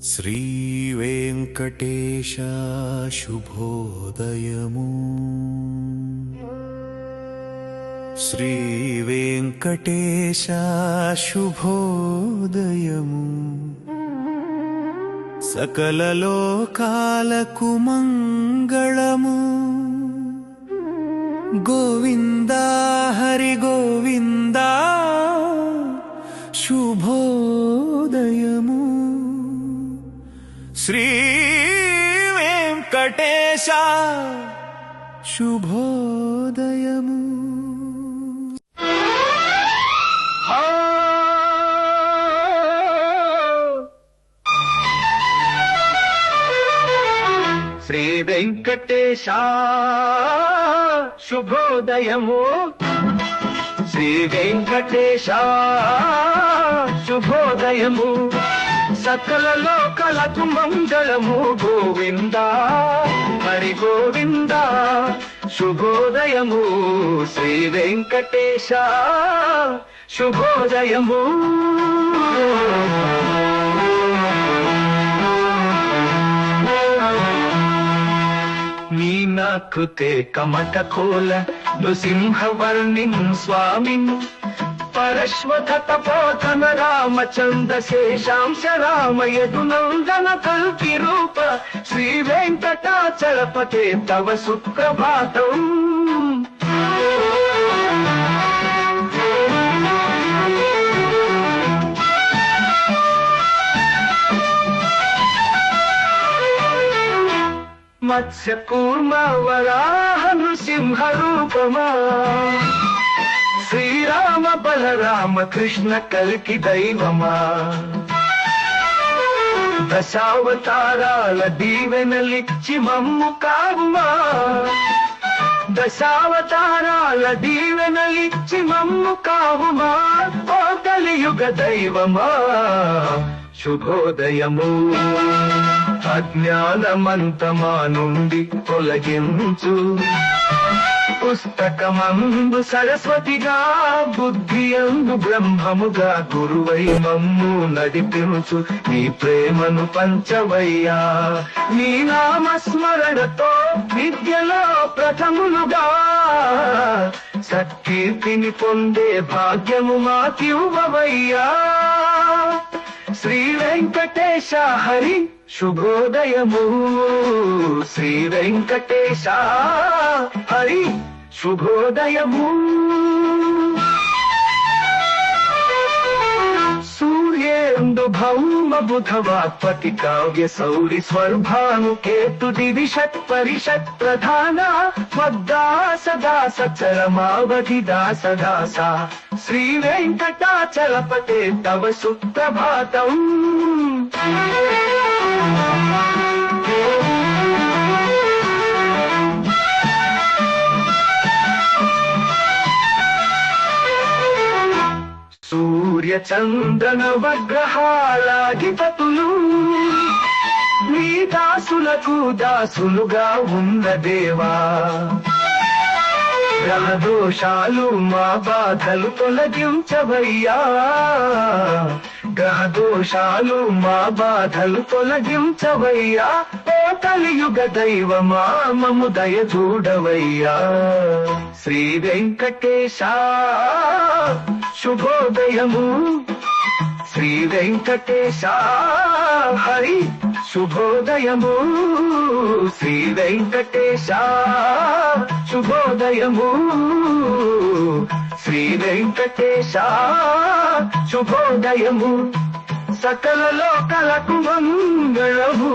శ్రీవేంకటేశ శుభోదయము శ్రీవేంకటేశ శుభోదయము సకల మంగళము గోవిందా హరి గోవిందా వెంకటేశ శుభోదయము. శ్రీ వెంకటేశ శుభోదయము. శ్రీ వెంకటేశ శుభోదయము. సకలలో కలకు మంగళము గోవింద హరి గోవింద శుభోదయము శ్రీ వెంకటేశ శుభోదయము. నీ నాకృతే కమట కోల నృసింహవర్ణిం స్వామిన్ పరశ్వత తపోధన రామచంద్ర శేషాంశ రామయదు నందన కల్కి రూప శ్రీ వెంకటాచలపతే తవ సుప్రభాతం. మత్స్య కూర్మ వరాహ నృసింహ రూపమా. శ్రీరామ బలరామ కృష్ణ కలికి దైవమా. దశావతారాల దీవెనలిచ్చి మమ్ము కావుమా. దశావతారాల దీవెనలిచ్చి మమ్ము కావుమా. ఓ కలియుగ దైవమా. శుభోదయము. అజ్ఞానమంతమా నుండి తొలగించు. పుస్తకమందు సరస్వతిగా బుద్ధి అందు బ్రహ్మముగా గురువై మమ్ము నడిపించు నీ ప్రేమను పంచవయ్యా. నీ నామస్మరణతో విద్యలో ప్రథములుగా సత్కీర్తిని పొందే భాగ్యము మాకివ్వవయ్యా. వెంకటేశ హరి శుభోదయము. శ్రీ వెంకటేశ హరి శుభోదయము. भौम बुध वाग् पतिकाव्यसौरि स्वर्भानुकेतुति विषत् परिषत् प्रधाना मद्दास दास चरमावधि दास दासा श्रीवेङ्कटाचलपते तव सुप्रभातम् సూర్య చంద్రన వగ్రహాలాధిపతులు నీ దాసులకు దాసులుగా ఉన్న దేవా. దోషాలు మా బాధలు తొలగించవయ్యా. గ్రహ దోషాలు మా బాధలు తొలగించవయ్యా. ఓ కలియుగ దైవమా మము దయ చూడవయ్యా. శ్రీ వెంకటేశ శుభోదయము. శ్రీ వెంకటేశ హరి శుభోదయము. శ్రీ వెంకటేశ శుభోదయము. శ్రీ వెంకటేశ శుభోదయము. సకల లోకలకు మంగళము.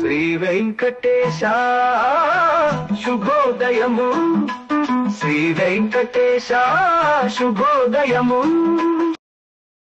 శ్రీ వెంకటేశ శుభోదయము. శ్రీ వెంకటేశ శుభోదయము.